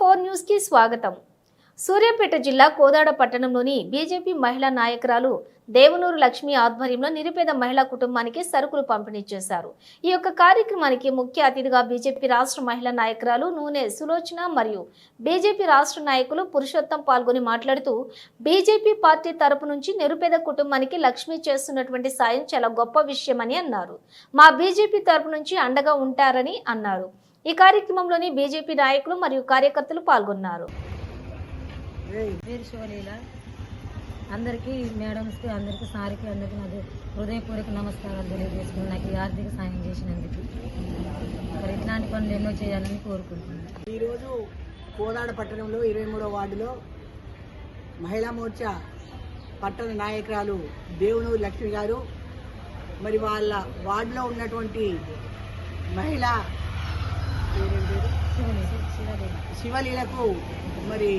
న్యూస్కి స్వాగతం. సూర్యాపేట జిల్లా కోదాడ పట్టణంలోని బీజేపీ మహిళా నాయకురాలు దేవనూరు లక్ష్మి ఆధ్వర్యంలో నిరుపేద మహిళా కుటుంబానికి సరుకులు పంపిణీ చేశారు. ఈ యొక్క కార్యక్రమానికి ముఖ్య అతిథిగా బీజేపీ రాష్ట్ర మహిళా నాయకురాలు నూనె సులోచన మరియు బీజేపీ రాష్ట్ర నాయకులు పురుషోత్తం పాల్గొని మాట్లాడుతూ బీజేపీ పార్టీ తరపు నుంచి నిరుపేద కుటుంబానికి లక్ష్మి చేస్తున్నటువంటి సాయం చాలా గొప్ప విషయమని అన్నారు. మా బీజేపీ తరపు నుంచి అండగా ఉంటారని అన్నారు. ఈ కార్యక్రమంలోని బీజేపీ నాయకులు మరియు కార్యకర్తలు పాల్గొన్నారు అందరికీ మేడమ్స్కి అందరికీ సార్కి అందరికీ నాకు హృదయపూర్వక నమస్కారాలు తెలియజేసుకుని నాకు ఈ ఆర్థిక సాయం చేసినందుకు మరి ఇట్లాంటి పనులు ఎన్నో చేయాలని కోరుకుంటున్నాను ఈరోజు కోదాడ పట్టణంలో ఇరవై మూడో వార్డులో మహిళా మోర్చా పట్టణ నాయకురాలు దేవునూరు లక్ష్మి గారు మరి వాళ్ళ వార్డులో ఉన్నటువంటి మహిళా? శివలీలకు మరి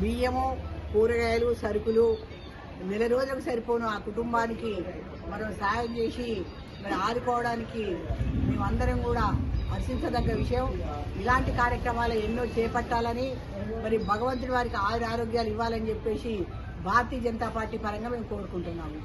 బియ్యము కూరగాయలు సరుకులు నెల రోజులకు సరిపోను. ఆ కుటుంబానికి మనం సాయం చేసి మరి ఆదుకోవడానికి మేమందరం కూడా హర్షించదగ్గ విషయం. ఇలాంటి కార్యక్రమాలు ఎన్నో చేపట్టాలని మరి భగవంతుడి వారికి ఆయుర ఆరోగ్యాలు ఇవ్వాలని చెప్పేసి భారతీయ జనతా పార్టీ పరంగా మేము కోరుకుంటున్నాము.